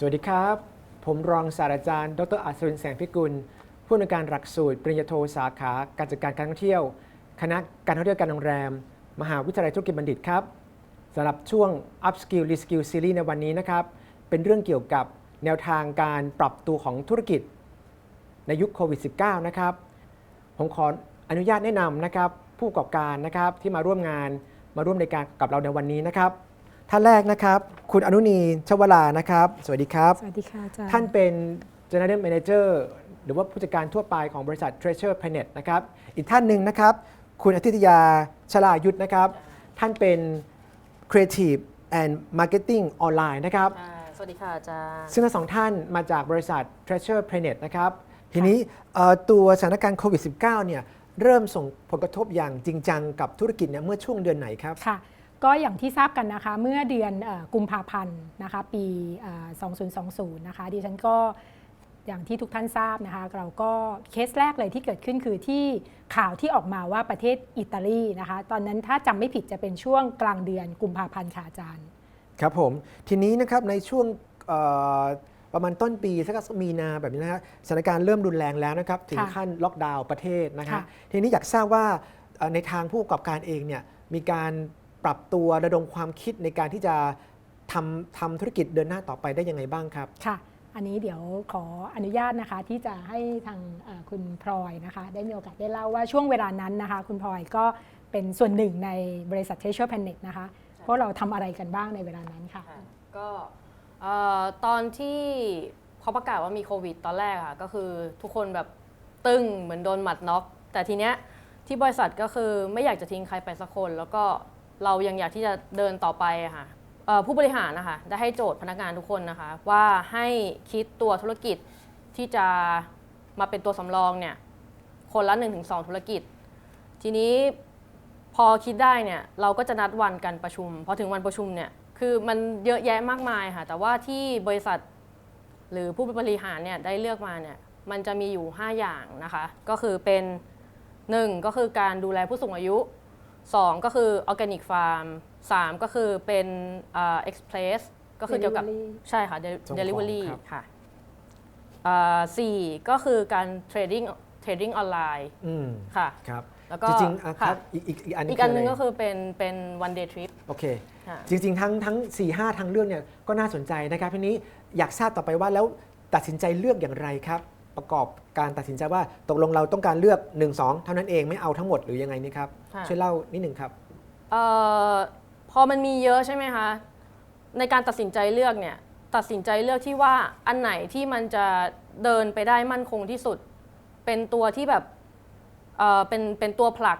สวัสดีครับ ผมรองศาสตราจารย์ ดรอัศวินแสงพิกุล ผู้อำนวยการหลักสูตร ปริญญาโทสาขาการจัดการการท่องเที่ยว คณะการท่องเที่ยวการโรงแรม มหาวิทยาลัยธุรกิจบัณฑิตครับสำหรับช่วง Upskill Reskill Series ในวันนี้นะครับ เป็นเรื่องเกี่ยวกับแนวทางการปรับตัวของธุรกิจ ในยุคโควิด -19 นะครับ ผมขออนุญาตแนะนำนะครับ ผู้ประกอบการนะครับที่มาร่วมงานมาร่วมในการกับเราในวันนี้นะครับ ท่านแรกนะครับ คุณอนุนีชวลานะครับ สวัสดีครับ สวัสดีค่ะอาจารย์ท่านเป็น General Manager หรือว่าผู้จัดการทั่วไปของบริษัท Treasure Planet นะครับ อีกท่านหนึ่งนะครับ คุณอาทิตยาชลายุทธนะครับ ท่านเป็น Creative and Marketing ออนไลน์นะครับ อ่าสวัสดีค่ะอาจารย์ซึ่งทั้งสองท่านมาจากบริษัท Treasure Planet นะครับ ทีนี้เอ่อตัวสถานการณ์โควิด -19 เนี่ยเริ่มส่งผลกระทบอย่างจริงจังกับธุรกิจเนี่ยเมื่อช่วงเดือนไหนครับ ค่ะ ก็อย่างที่ทราบกันนะคะ เมื่อเดือนเอ่อกุมภาพันธ์นะคะปีเอ่อ2020 นะคะดิฉันก็อย่างที่ทุกท่านทราบนะคะ เราก็เคสแรกเลยที่เกิดขึ้นคือที่ข่าวที่ออกมาว่าประเทศอิตาลีนะคะ ตอนนั้นถ้าจำไม่ผิดจะเป็นช่วงกลางเดือนกุมภาพันธ์ค่ะอาจารย์ ครับผม ทีนี้นะครับในช่วงเอ่อประมาณต้นปีสักมีนาแบบนี้นะครับสถานการณ์เริ่มรุนแรงแล้วนะครับ ถึงค่ะขั้นล็อกดาวน์ประเทศนะครับค่ะทีนี้อยากทราบว่าเอ่อในทางผู้ประกอบการเองเนี่ยมีการ ปรับตัวระดมความคิดในการที่จะทำทำธุรกิจเดินหน้าต่อไปได้ยังไงบ้างครับ ค่ะ อันนี้เดี๋ยวขออนุญาตนะคะที่จะให้ทางเอ่อคุณพลอยนะคะ ได้มีโอกาสได้เล่าว่าช่วงเวลานั้นนะคะ คุณพลอยก็เป็นส่วนหนึ่งในบริษัท Treasure Planet นะคะเพราะเราทำอะไรกันบ้างในเวลานั้นค่ะ ค่ะก็เอ่อตอนที่เขาประกาศว่ามีโควิดตอนแรกอะค่ะ ก็คือทุกคนแบบตึงเหมือนโดนหมัดน็อก แต่ทีเนี้ยที่บริษัทก็คือไม่อยากจะทิ้งใครไปสักคน แล้วก็ เรายังอยากที่จะเดินต่อไปค่ะผู้บริหารนะคะได้ให้โจทย์พนักงานทุกคนนะคะ ว่าให้คิดตัวธุรกิจที่จะมาเป็นตัวสำรองเนี่ยคนละ 1-2 ธุรกิจ ทีนี้พอคิดได้เนี่ยเราก็จะนัดวันกันประชุมพอถึงวันประชุมเนี่ยคือมันเยอะแยะมากมายค่ะ แต่ว่าที่บริษัทหรือผู้บริหารเนี่ยได้เลือกมาเนี่ยมันจะมีอยู่ 5 อย่างนะคะ ก็คือเป็น 1 ก็คือการดูแลผู้สูงอายุ 2 ก็คือออร์แกนิกฟาร์ม3ก็คือเป็นเอ็กซ์เพรสก็คือเกี่ยวกับ Delivery ใช่ค่ะส่งของเดลิเวอรี่ครับ ค่ะอ่าสี่ก็คือการเทรดดิ้งเทรดดิ้งออนไลน์อืมค่ะ ครับแล้วก็จริงๆอะคค่ะ รับอีกอีกอีกอันหอีกอันหนึงะไรก็คือเป็นเป็น one day trip โอเค ค่ะ จริง ๆ ทั้งทั้ง4 5ทางเลือกเนี่ยก็น่าสนใจนะครับทีนี้อยากทราบต่อไปว่าแล้วตัดสินใจเลือกอย่างไรครับ ประกอบการตัดสินใจว่าตกลงเราต้องการเลือก 1 2 เท่านั้นเองไม่เอาทั้งหมดหรือยังไงนี่ครับ ค่ะ ช่วยเล่านิดหนึ่งครับ เอ่อพอมันมีเยอะใช่ไหมคะ ในการตัดสินใจเลือกเนี่ย ตัดสินใจเลือกที่ว่าอันไหนที่มันจะเดินไปได้มั่นคงที่สุด เป็นตัวที่แบบเอ่อเป็นเป็นตัวผลัก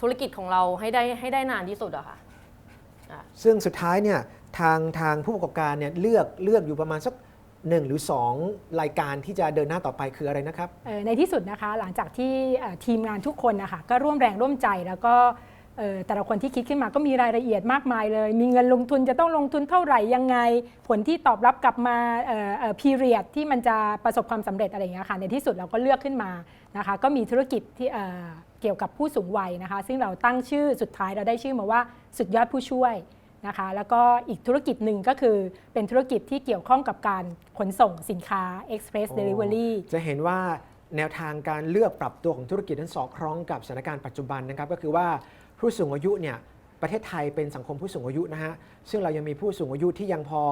ธุรกิจของเราให้ได้ให้ได้นานที่สุดอะค่ะ ซึ่งสุดท้ายเนี่ยทางทางผู้ประกอบการเนี่ยเลือกเลือกอยู่ประมาณสัก หนึ่งหรือ 2 รายการที่จะเดินหน้าต่อไปคืออะไรนะครับ เอ่อในที่สุดนะคะหลังจากที่เอ่อทีมงานทุกคนนะคะก็ร่วมแรงร่วมใจแล้วก็เอ่อแต่ละคนที่คิดขึ้นมาก็มีรายละเอียดมากมายเลย มีเงินลงทุนจะต้องลงทุนเท่าไหร่ยังไง ผลที่ตอบรับกลับมาพีเรียดที่มันจะประสบความสำเร็จอะไรอย่างเงี้ยค่ะในที่สุดเราก็เลือกขึ้นมานะคะก็มีธุรกิจที่เอ่อเกี่ยวกับผู้สูงวัยนะคะ ซึ่งเราตั้งชื่อสุดท้ายเราได้ชื่อมาว่าสุดยอดผู้ช่วย นะคะแล้วก็อีกธุรกิจหนึ่งก็คือเป็นธุรกิจที่เกี่ยวข้องกับการขนส่งสินค้า Express โอ้ Delivery จะเห็นว่าแนวทางการเลือกปรับตัวของธุรกิจนั้นสอดคล้องกับสถานการณ์ปัจจุบันนะครับ ก็คือว่าผู้สูงอายุเนี่ยประเทศไทยเป็นสังคมผู้สูงอายุนะฮะซึ่งเรายังมีผู้สูงอายุที่ยังพอ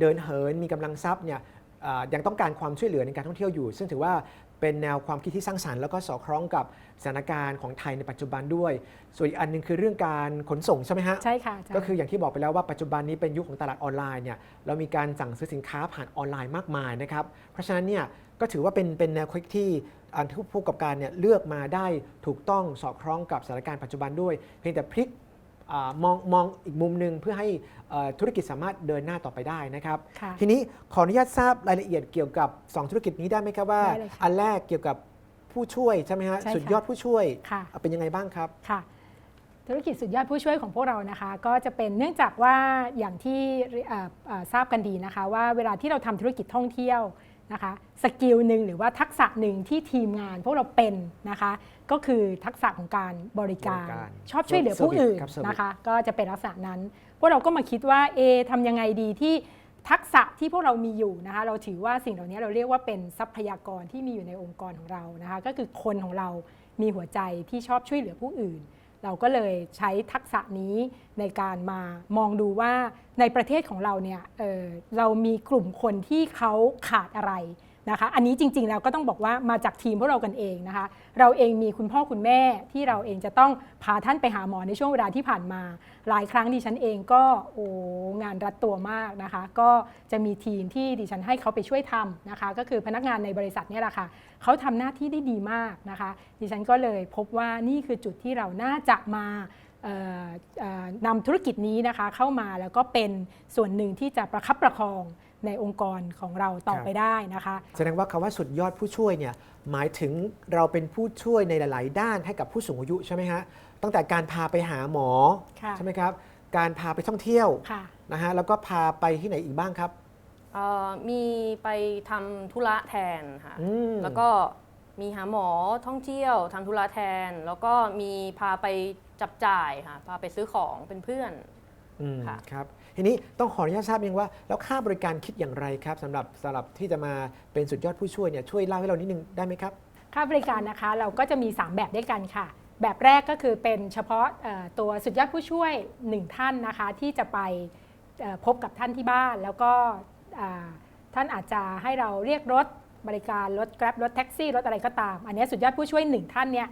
เดินเหินมีกำลังทรัพย์เนี่ยอ่ายังต้องการความช่วยเหลือในการท่องเที่ยวอยู่ ซึ่งถือว่า เป็นแนวความคิดที่สร้างสรรค์แล้วก็สอดคล้องกับสถานการณ์ของไทยในปัจจุบันด้วย ส่วนอีกอันหนึงคือเรื่องการขนส่งใช่ไหมฮะใช่ค่ะาจารย์ก็คืออย่างที่บอกไปแล้วว่าปัจจุบันนี้เป็นยุคของตลาดออนไลน์เนี่ยเรามีการสั่งซื้อสินค้าผ่านออนไลน์มากมายนะครับเพราะฉะนั้นเนี่ยก็ถือว่าเป็นเป็นแนวคิดที่อันที่ผู้ประกอบการเนี่ยเลือกมาได้ถูกต้องสอดคล้องกับสถานการณ์ปัจจุบันด้วย เพียงแต่พลิกอา มองมองอีกมุมหนึ่งเพื่อให้เอ่อธุรกิจสามารถเดินหน้าต่อไปได้นะครับค่ะทีนี้ขออนุญาตทราบรายละเอียดเกี่ยวกับ 2 ธุรกิจนี้ได้ไหมครับว่าได้เลยค่ะอันแรกเกี่ยวกับผู้ช่วยใช่ไหมฮะใช่ค่ะสุดยอดผู้ช่วยค่ะเป็นยังไงบ้างครับค่ะ ธุรกิจสุดยอดผู้ช่วยของพวกเรานะคะ ก็จะเป็นเนื่องจากว่าอย่างที่เอ่อเอ่อทราบกันดีนะคะ ว่าเวลาที่เราทำธุรกิจท่องเที่ยว นะคะสกิลหนึ่งหรือว่าทักษะหนึ่งที่ทีมงานพวกเราเป็นนะคะก็คือทักษะของการบริการ บริการชอบช่วยเหลือผู้อื่น Service ครับ Service นะคะ ก็จะเป็นลักษณะนั้น พวกเราก็มาคิดว่าเอะทำยังไงดีที่ทักษะที่พวกเรามีอยู่นะคะ เราถือว่าสิ่งเหล่านี้เราเรียกว่าเป็นทรัพยากรที่มีอยู่ในองค์กรของเรานะคะ ก็คือคนของเรามีหัวใจที่ชอบช่วยเหลือผู้อื่น เราก็เลยใช้ทักษะนี้ในการมามองดูว่าในประเทศของเราเนี่ยเเรามีกลุ่มคนที่เขาขาดอะไร นะคะ อันนี้จริงๆแล้วก็ต้องบอกว่ามาจากทีมพวกเรากันเองนะคะ เราเองมีคุณพ่อคุณแม่ที่เราเองจะต้องพาท่านไปหาหมอในช่วงเวลาที่ผ่านมา หลายครั้งดิฉันเองก็โอ้งานรัดตัวมากนะคะ ก็จะมีทีมที่ดิฉันให้เขาไปช่วยทำนะคะ ก็คือพนักงานในบริษัทเนี่ยแหละค่ะเขาทำหน้าที่ได้ดีมากนะคะ ดิฉันก็เลยพบว่านี่คือจุดที่เราน่าจะมานำธุรกิจนี้นะคะเข้ามาแล้วก็เป็นส่วนหนึ่งที่จะประคับประคอง ในองค์กรของเราต่อครับไปได้นะคะ แสดงว่าคำว่าสุดยอดผู้ช่วยเนี่ยหมายถึงเราเป็นผู้ช่วยในหลาย ๆ ด้านให้กับผู้สูงอายุใช่ไหมฮะตั้งแต่การพาไปหาหมอค่ะใช่ไหมครับการพาไปท่องเที่ยวค่ะนะฮะแล้วก็พาไปที่ไหนอีกบ้างครับเอ่อมีไปทำธุระแทนค่ะอืมแล้วก็มีหาหมอท่องเที่ยวทำธุระแทน แล้วก็มีพาไปจับจ่ายค่ะพาไปซื้อของเป็นเพื่อน อืมค่ะ ครับทีนี้ต้องขออนุญาตทราบเองว่า แล้วค่าบริการคิดอย่างไรครับสำหรับสำหรับที่จะมาเป็นสุดยอดผู้ช่วยเนี่ยช่วยเล่าให้เรานิดนึงได้ไหมครับ ค่าบริการนะคะเราก็จะมี 3 แบบด้วยกันค่ะ แบบแรกก็คือเป็นเฉพาะเอ่อตัวสุดยอดผู้ช่วย 1 ท่านนะคะที่จะไปเอ่อพบกับท่านที่บ้าน แล้วก็อ่าท่านอาจจะให้เราเรียกรถบริการรถ Grab รถแท็กซี่รถอะไรก็ตาม อันนี้สุดยอดผู้ช่วย 1 ท่านเนี่ย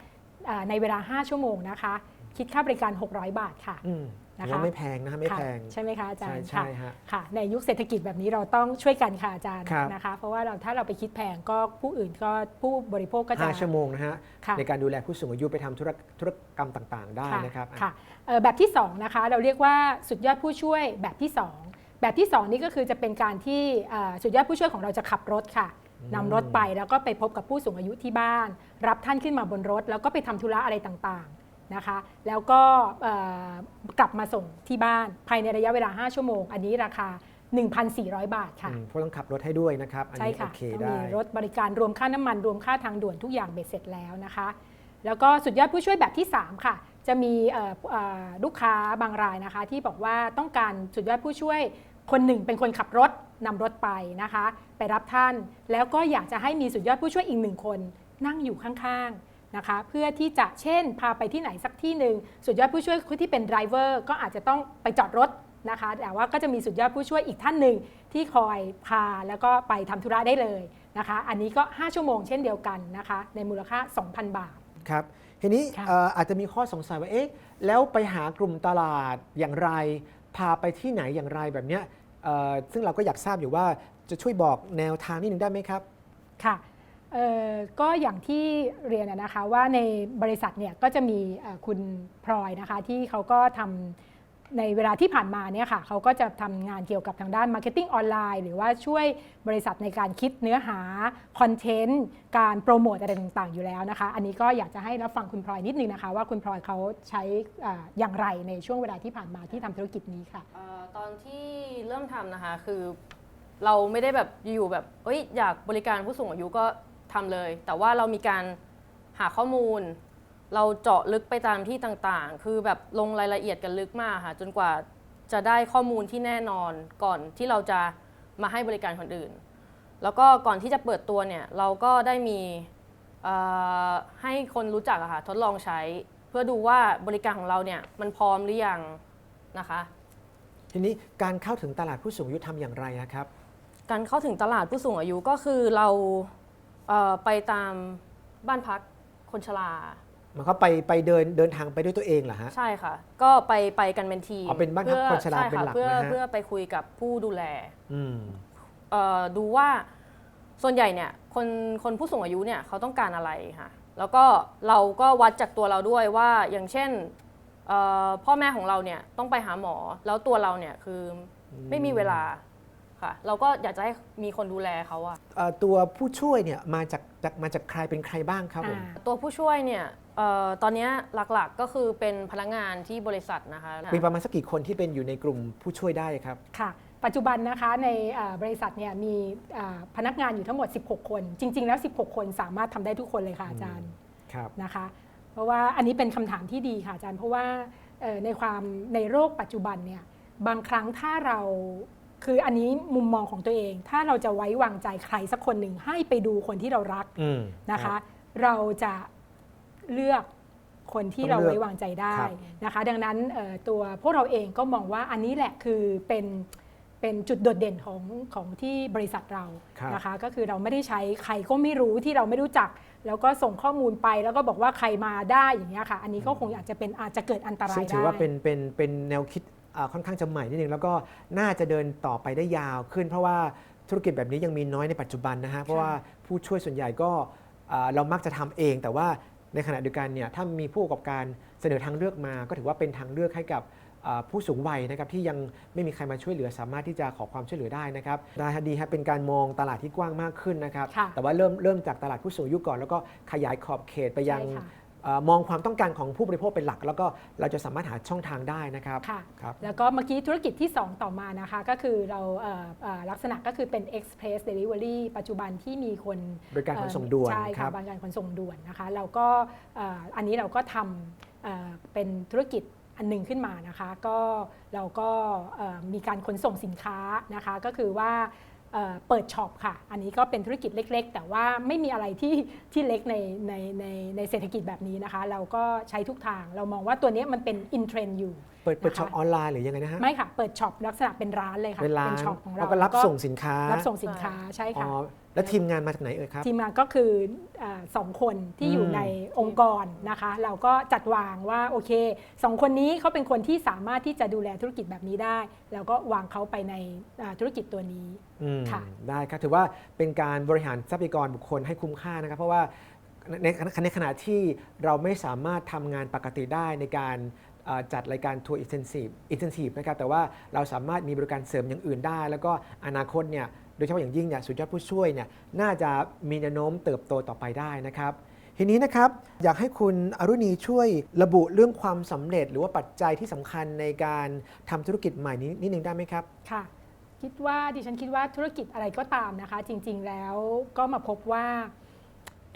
อ่าในเวลา 5 ชั่วโมงนะคะ คิดค่าบริการ 600 บาทค่ะ อืม นะคะว่าไม่แพงนะฮะไม่ค่ะแพง ใช่ไหมคะอาจารย์ใช่ใช่ฮะค่ะ ในยุคเศรษฐกิจแบบนี้เราต้องช่วยกันค่ะอาจารย์ครับนะคะ เพราะว่าเราถ้าเราไปคิดแพงก็ผู้อื่นก็ผู้บริโภคก็จะห้าชั่วโมงนะฮะค่ะในการดูแลผู้สูงอายุไปทำธุรธุรกรรมต่างๆ ได้นะครับค่ะเอ่อแบบที่2นะคะเราเรียกว่าสุดยอดผู้ช่วยแบบที่ 2 แบบที่ 2 นี่ก็คือจะเป็นการที่เอ่อสุดยอดผู้ช่วยของเราจะขับรถค่ะนำรถไปแล้วก็ไปพบกับผู้สูงอายุที่บ้าน รับท่านขึ้นมาบนรถ แล้วก็ไปทำธุระอะไรต่างๆ นะคะแล้วก็เอ่อกลับมาส่งที่บ้านภายในระยะเวลา 5 ชั่วโมง อันนี้ราคา 1,400 บาทค่ะอืมเพราะต้องขับรถให้ด้วยนะครับอันใช่นี้โอค่ะเคต้องได้มีรถบริการรวมค่าน้ำมันรวมค่าทางด่วนทุกอย่างเบ็ดเสร็จแล้วนะคะ แล้วก็สุดยอดผู้ช่วยแบบที่ 3 ค่ะ จะมีเอ่อเอ่อลูกค้าบางรายนะคะ ที่บอกว่าต้องการสุดยอดผู้ช่วยคนหนึ่งเป็นคนขับรถนำรถไปนะคะ ไปรับท่าน แล้วก็อยากจะให้มีสุดยอดผู้ช่วยอีกหนึ่งคนนั่งอยู่ข้างๆ นะคะ เพื่อที่จะเช่น พาไปที่ไหนสักที่หนึ่งสุดยอดผู้ช่วยที่เป็นไดรเวอร์ก็อาจจะต้องไปจอดรถนะคะ แต่ว่าก็จะมีสุดยอดผู้ช่วยอีกท่านหนึ่งที่คอยพาแล้วก็ไปทำธุระได้เลยนะคะ อันนี้ก็ 5 ชั่วโมงเช่นเดียวกันนะคะ ในมูลค่า 2,000 บาทครับทีนี้ค่ะเอ่ออาจจะมีข้อสงสัยว่าเอ๊ะแล้วไปหากลุ่มตลาดอย่างไร พาไปที่ไหนอย่างไรแบบเนี้ยเอ่อซึ่งเราก็อยากทราบอยู่ว่าจะช่วยบอกแนวทางนิดนึงได้ไหมครับค่ะเอ่อ ก็อย่างที่เรียนนะคะว่าในบริษัทเนี่ยก็จะมีคุณพลอยนะคะที่เขาก็ทำในเวลาที่ผ่านมาเนี่ยค่ะเขาก็จะทำงานเกี่ยวกับทางด้านมาร์เก็ตติ้งออนไลน์หรือว่าช่วยบริษัทในการคิดเนื้อหา คอนเทนต์ การโปรโมทอะไรต่างๆ อยู่แล้วนะคะ อันนี้ก็อยากจะให้รับฟังคุณพลอยนิดนึงนะคะ ว่าคุณพลอยเขาใช้ออย่างไรในช่วงเวลาที่ผ่านมาที่ทำธุรกิจนี้ค่ะออตอนที่เริ่มทำนะคะคือเราไม่ได้แบบอยู่แบบเอ้ยอยากบริการผู้สูงอายุก็ ทำเลย แต่ว่าเรามีการหาข้อมูล เราเจาะลึกไปตามที่ต่างๆ คือแบบลงรายละเอียดกันลึกมากค่ะจนกว่าจะได้ข้อมูลที่แน่นอนก่อนที่เราจะมาให้บริการคนอื่น แล้วก็ก่อนที่จะเปิดตัวเนี่ยเราก็ได้มีเอ่อให้คนรู้จักอะค่ะทดลองใช้ เพื่อดูว่าบริการของเราเนี่ยมันพร้อมหรือยังนะคะ ทีนี้การเข้าถึงตลาดผู้สูงอายุทำอย่างไรอะครับ การเข้าถึงตลาดผู้สูงอายุก็คือเรา เอ่อไปตามบ้านพักคนชรา มันก็ไปไปเดินเดินทางไปด้วยตัวเองเหรอฮะ ใช่ค่ะ ก็ไปไปกันเป็นทีมอ๋อเป็นบ้านพักพื่อคนชราใช่เป็นค่ะหลักเพื่อนะฮะ เพื่อไปคุยกับผู้ดูแล อืม เอ่อดูว่าส่วนใหญ่เนี่ยคนคนผู้สูงอายุเนี่ยเขาต้องการอะไรค่ะแล้วก็เราก็วัดจากตัวเราด้วยว่าอย่างเช่นเอ่อพ่อแม่ของเราเนี่ยต้องไปหาหมอแล้วตัวเราเนี่ยคือไม่มีเวลา ค่ะ เราก็อยากจะให้มีคนดูแลเขาอะเอ่อตัวผู้ช่วยเนี่ยมาจากจากมาจากใครเป็นใครบ้างครับผม อ่าตัวผู้ช่วยเนี่ยเอ่อตอนเนี้ยหลักๆก็คือเป็นพนักงานที่บริษัทนะคะ มีประมาณสักกี่คนที่เป็นอยู่ในกลุ่มผู้ช่วยได้ครับ ค่ะ ปัจจุบันนะคะในเอ่อบริษัทเนี่ยมีเอ่อพนักงานอยู่ทั้งหมด 16 คน จริง ๆ แล้ว 16 คนสามารถทำได้ทุกคนเลยค่ะอาจารย์ ครับ นะคะ เพราะว่าอันนี้เป็นคำถามที่ดีค่ะอาจารย์ เพราะว่าเอ่อในความในโรคปัจจุบันเนี่ยบางครั้งถ้าเรา คืออันนี้มุมมองของตัวเอง ถ้าเราจะไว้วางใจใครสักคนหนึ่งให้ไปดูคนที่เรารักอืมนะคะรับเราจะเลือกคนที่ต้เราองเลือกไว้วางใจได้ครับนะคะ ดังนั้นเอ่อตัวพวกเราเองก็มองว่าอันนี้แหละคือเป็นเป็นจุดโดดเด่นของของที่บริษัทเราครับนะคะ ก็คือเราไม่ได้ใช้ใครก็ไม่รู้ที่เราไม่รู้จัก แล้วก็ส่งข้อมูลไปแล้วก็บอกว่าใครมาได้อย่างเงี้ยค่ะ อันนี้ก็คงอาจจะเป็นอาจจะเกิดอันตรายซึ่งได้ถือว่าเป็นเป็นเป็นแนวคิดอ่า ค่อนข้างจะใหม่นิดนึงแล้วก็น่าจะเดินต่อไปได้ยาวขึ้น เพราะว่าธุรกิจแบบนี้ยังมีน้อยในปัจจุบันนะฮะเพราะว่าผู้ช่วยส่วนใหญ่ก็อ่าเรามักจะทำเอง แต่ว่าในขณะเดียวกันเนี่ยถ้ามีผู้ประกอบการเสนอทางเลือกมา ก็ถือว่าเป็นทางเลือกให้กับอ่าผู้สูงวัยนะครับที่ยังไม่มีใครมาช่วยเหลือสามารถที่จะขอความช่วยเหลือได้นะครับได้ฮะดีครับเป็นการมองตลาดที่กว้างมากขึ้นนะครับค่ะแต่ว่าเริ่มเริ่มจากตลาดผู้สูงอายุก่อน แล้วก็ขยายขอบเขตไปยังใช่ค่ะเอ่อ มองความต้องการของผู้บริโภคเป็นหลัก แล้วก็เราจะสามารถหาช่องทางได้นะครับค่ะครับแล้วก็เมื่อกี้ธุรกิจที่ 2 ต่อมานะคะ ก็คือเราเอ่อเอ่อลักษณะก็คือเป็น express delivery ปัจจุบันที่มีคนบริการขนส่งด่วนใช่คค่ะรับบริการขนส่งด่วนนะคะเราก็เอ่ออันนี้เราก็ทำเอ่อเป็นธุรกิจอันหนึ่งขึ้นมานะคะก็เราก็เอ่อมีการขนส่งสินค้านะคะก็คือว่า เอ่อเปิดช็อปค่ะ อันนี้ก็เป็นธุรกิจเล็ก ๆ แต่ว่าไม่มีอะไรที่ที่เล็กในในในในเศรษฐกิจแบบนี้นะคะ เราก็ใช้ทุกทาง เรามองว่าตัวเนี้ยมันเป็นอินเทรนด์อยู่ เปิดเปิดนะคะช็อปออนไลน์หรือยังไงนะฮะ ไม่ค่ะ เปิดช็อปลักษณะเป็นร้านเลยค่ะ เป็นร้านช็อปของเราแล้วก็รับส่งสินค้า รับส่งสินค้าใช่อ๋อค่ะ แล้วทีมงานมาจากไหนเอ่ยครับ ทีมงานก็คืออาสองคนที่อยู่อืมในองค์กรนะคะ เราก็จัดวางว่าโอเคสองคนนี้เขาเป็นคนที่สามารถที่จะดูแลธุรกิจแบบนี้ได้ แล้วก็วางเขาไปในอ่าธุรกิจตัวนี้ อืมค่ะ ได้ครับถือว่าเป็นการบริหารทรัพยากรบุคคลให้คุ้มค่านะครับ เพราะว่าในในขณะที่เราไม่สามารถทำงานปกติได้ในการเอ่อจัดรายการทัวร์อินเทนซีฟอินเทนซีฟนะครับแต่ว่าเราสามารถมีบริการเสริมอย่างอื่นได้ แล้วก็อนาคตเนี่ย โดยเฉพาะอย่างยิ่งเนี่ยสุดยอดผู้ช่วยเนี่ยน่าจะมีแนวโน้มเติบโตต่อไปได้นะครับ ทีนี้นะครับอยากให้คุณอรุณีช่วยระบุเรื่องความสำเร็จ หรือว่าปัจจัยที่สำคัญในการทำธุรกิจใหม่นี้นิดนึงได้ไหมครับ ค่ะ คิดว่าดิฉันคิดว่าธุรกิจอะไรก็ตามนะคะ จริงๆแล้วก็มาพบว่า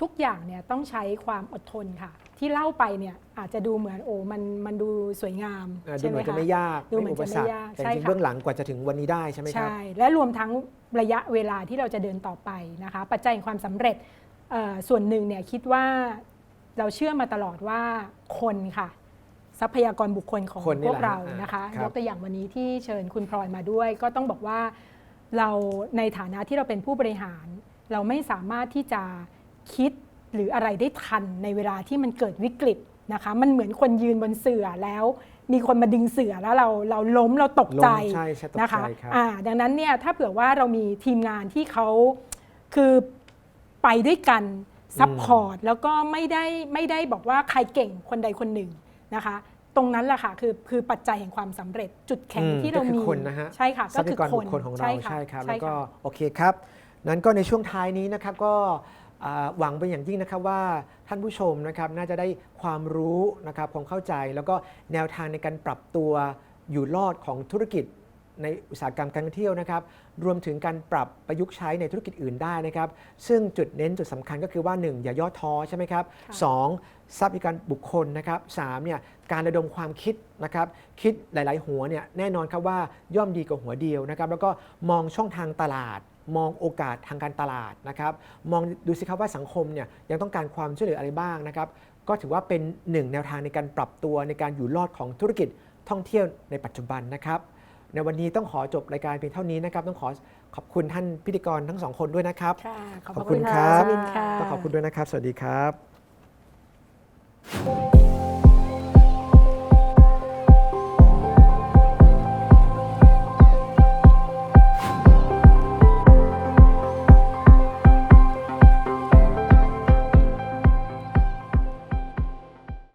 ทุกอย่างเนี่ยต้องใช้ความอดทนค่ะ ที่เล่าไปเนี่ยอาจจะดูเหมือนโอ้มันมันดูสวยงามอ่าดูใช่เหไหมมือนจะคะ ไม่ยากดูเหมือนอุปจะสรไม่รคยากแต่ใช่จริงๆค่ะ เบื้องหลังกว่าจะถึงวันนี้ได้ใช่ไหมครับ ใช่ และรวมทั้งระยะเวลาที่เราจะเดินต่อไปนะคะ ปัจจัยแห่งความสำเร็จเอ่อส่วนหนึ่งเนี่ยคิดว่าเราเชื่อมาตลอดว่าคนค่ะ ทรัพยากรบุคคลของคนนี่พวกแหละเราฮะนะคะครับ ยกตัวอย่างวันนี้ที่เชิญคุณพลอยมาด้วย ก็ต้องบอกว่าเราในฐานะที่เราเป็นผู้บริหาร เราไม่สามารถที่จะคิด หรืออะไรได้ทันในเวลาที่มันเกิดวิกฤตนะคะ มันเหมือนคนยืนบนเสื่อแล้ว มีคนมาดึงเสือแล้วเราเราล้มเราตกใจล้มใช่ใช่ตกใจนะคะครับ อ่าดังนั้นเนี่ยถ้าเผื่อว่าเรามีทีมงานที่เขาคือไปด้วยกันซัพพอร์ตแล้วก็ไม่ได้ไม่ได้บอกว่าใครเก่งคนใดคนหนึ่งนะคะ ตรงนั้นแหละค่ะคือคือปัจจัยแห่งความสำเร็จจุดแข็งอืมที่เราก็คือมีคนนะฮะ ใช่ค่ะทรัก็พคืยากรคบุนคคลของเราใช่ค่ะ ใช่ครับใช่แล้วก็ค่ะโอเคครับ นั้นก็ในช่วงท้ายนี้นะครับก็อ่า หวังเป็นอย่างยิ่งนะครับว่าท่านผู้ชมนะครับน่าจะได้ความรู้นะครับความเข้าใจ แล้วก็แนวทางในการปรับตัวอยู่รอดของธุรกิจในอุตสาหกรรมการท่องเที่ยวนะครับ รวมถึงการปรับประยุกต์ใช้ในธุรกิจอื่นได้นะครับ ซึ่งจุดเน้นจุดสำคัญก็คือว่า 1 อย่าย่อท้อใช่ไหมครับค่ะสองทรัพยากรบุคคลนะครับสามเนี่ยการระดมความคิดนะครับ คิดหลาย ๆ หัวเนี่ยแน่นอนครับว่าย่อมดีกว่าหัวเดียวนะครับ แล้วก็มองช่องทางตลาด มองโอกาสทางการตลาดนะครับ มองดูสิครับว่าสังคมเนี่ยยังต้องการความช่วยเหลืออะไรบ้างนะครับ ก็ถือว่าเป็นหนึ่งแนวทางในการปรับตัวในการอยู่รอดของธุรกิจท่องเที่ยวในปัจจุบันนะครับ ในวันนี้ต้องขอจบรายการเพียงเท่านี้นะครับ ต้องขอขอบคุณท่านพิธีกรทั้งสองคนด้วยนะครับ ค่ะขอบขอบพระคุคุณณครัค่ะบสวินค่ะต้องขอบคุณด้วยนะครับ สวัสดีครับ